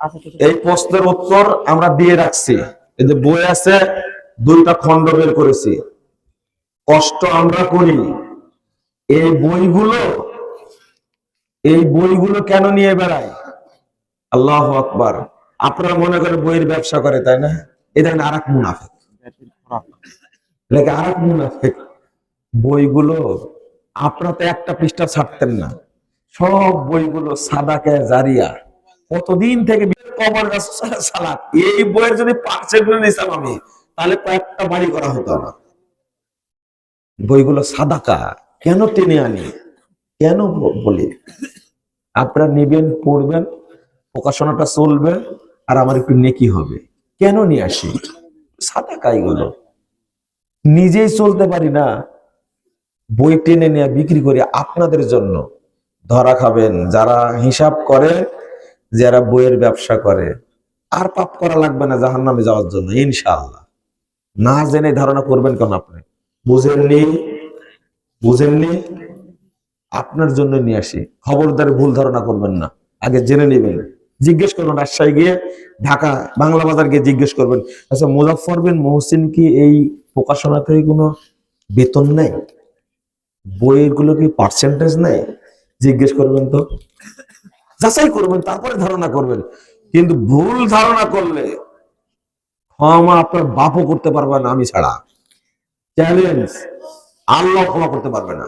আচ্ছা এই প্রশ্নের উত্তর আমরা দিয়ে রাখছি। এই যে বই আছে, দুইটা খণ্ড বের করেছি। কষ্ট আমরা করি। এই বইগুলো এই বইগুলো কেন নিয়ে বেড়ায়? আল্লাহ আকবার। আপনারা মনে করেন বইয়ের ব্যবসা করে, তাই না? এটা আর এক মুনাফেক। আর এক মুনাফেক। বইগুলো, আপনারা তো একটা পৃষ্ঠা ছাড়তেন না। সব বইগুলো সাদাকে জারিয়া কতদিন থেকে কবর এই বইয়ের যদি পার্সেন্ট নিতাম আমি, তাহলে কয়েকটা বাড়ি করা হতো না বইগুলো সাদাকা। কেন টেনে আনি? কেন বলি? আপনারা নেবেন, পড়বেন, প্রকাশনাটা চলবে, আর আমার একটু নেকি হবে। কেন নিয়ে আসি? সাদাকা এগুলো। নিজেই চলতে পারি না। বই টেনে নিয়ে বিক্রি করি আপনাদের জন্য। ধরা খাবেন, যারা হিসাব করে যারা বইয়ের ব্যবসা করে, আর পাপ করা লাগবে না জাহান নামে যাওয়ার জন্য, ইনশাআল্লাহ। না জেনে ধারণা করবেন কেন আপনি? বুঝেননি? বুঝেননি? আপনার জন্য নিয়ে আসি। খবরদারি ভুল ধারণা করবেন না। আগে জেনে নেবেন। জিজ্ঞেস করবেন, রাজশাহী গিয়ে ঢাকা, বাংলা বাজার গিয়ে জিজ্ঞেস করবেন আচ্ছা মুজাফর বিন মহসিন কি এই প্রকাশনাতে কোনো বেতন নেই? বইয়েরগুলো কি পার্সেন্টেজ নেই? জিজ্ঞেস করবেন তো। যাচাই করবেন, তারপরে ধারণা করবেন। কিন্তু ভুল ধারণা করলে ক্ষমা আপনার বাপও করতে পারবে না, আমি ছাড়া। চ্যালেঞ্জ আল্লাহ ক্ষমা করতে পারবে না।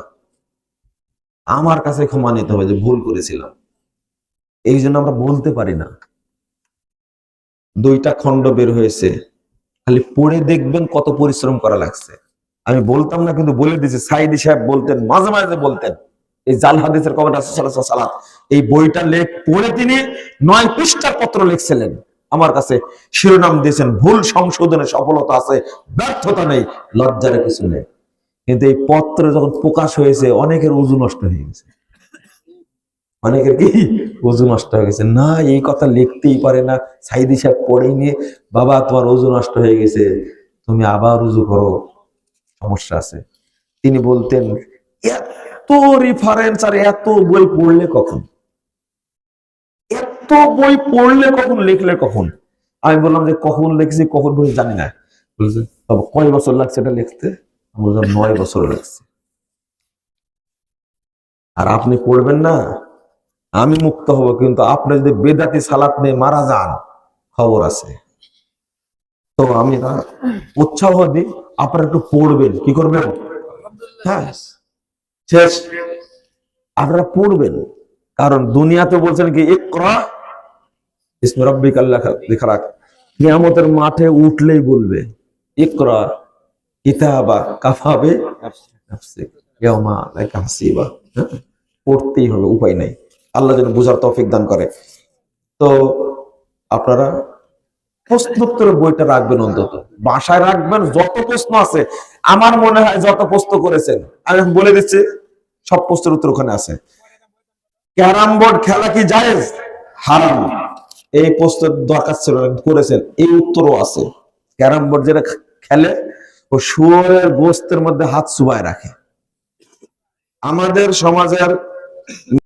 আমার কাছে ক্ষমা নিতে হবে যে ভুল করেছিলাম। এই জন্য আমরা বলতে পারি না। দুইটা খণ্ড বের হয়েছে। খালি পড়ে দেখবেন কত পরিশ্রম করা লাগছে। আমি বলতাম না, কিন্তু বলে দিয়েছি। সাইদি সাহেব বলতেন, মাঝে মাঝে বলতেন। এই জাল হাদিসের কবের সালাত এই বইটা লেখ পড়ে তিনি নয় পৃষ্ঠার পত্র লিখছিলেন। আমার কাছে শিরোনাম দিয়েছেন, ভুল সংশোধনে সফলতা আছে, ব্যর্থতা নেই, লজ্জার কিছু নেই। কিন্তু এই পত্র যখন প্রকাশ হয়েছে, অনেকের উজু নষ্ট হয়ে গেছে। অনেকের কি উজু নষ্ট হয়ে গেছে? না, এই কথা লিখতেই পারে না। সাইদি সাহেব পড়েই নিয়ে, বাবা, তোমার উজু নষ্ট হয়ে গেছে, তুমি আবার উজু করো, সমস্যা আছে। তিনি বলতেন, এত রেফারেন্স আর এত বই পড়লে কখন? এত বই পড়লে কখন লিখলে কখন? আমি বললাম যে কখন লিখছি কখন বই জানি না। বলছে বাবা কয় বছর লাগছে এটা লিখতে? আমি বললাম নয় বছর লাগছে। আর আপনি পড়বেন না। আমি মুক্ত হব কিন্তু আপনি যদি বেদাতি সালাত নিয়ে মারা যান খবর আছে। তো আমি না উৎসাহ দিই আপনারা একটু পড়বেন। কি করবেন? হ্যাঁ। শেষ। আপনারা পড়বেন। কারণ দুনিয়াতে বলছেন কি কিয়ামতের মাঠে উঠলেই বলবে, ইকরা কিতাবা কাফাবে হ্যাঁ? পড়তেই হবে, উপায় নাই। আল্লাহ যেন বুঝার তৌফিক দান করে। তো আপনারা প্রশ্নোত্তরের বইটা রাখবেন অন্তত। বাসায় রাখবেন যত প্রশ্ন আছে। আমার মনে হয় যত প্রশ্ন করেছেন, আমি বলে দিচ্ছি, সব প্রশ্নের উত্তর ওখানে আছে। ক্যারাম বোর্ড খেলা কি জায়েজ? হারাম। এই প্রশ্নের দরকার ছিল, করেছেন। এই উত্তরও আছে। ক্যারাম বোর্ড যেটা খেলে, ও শুয়োরের গোস্তের মধ্যে হাত সুবায় রাখে। আমাদের সমাজের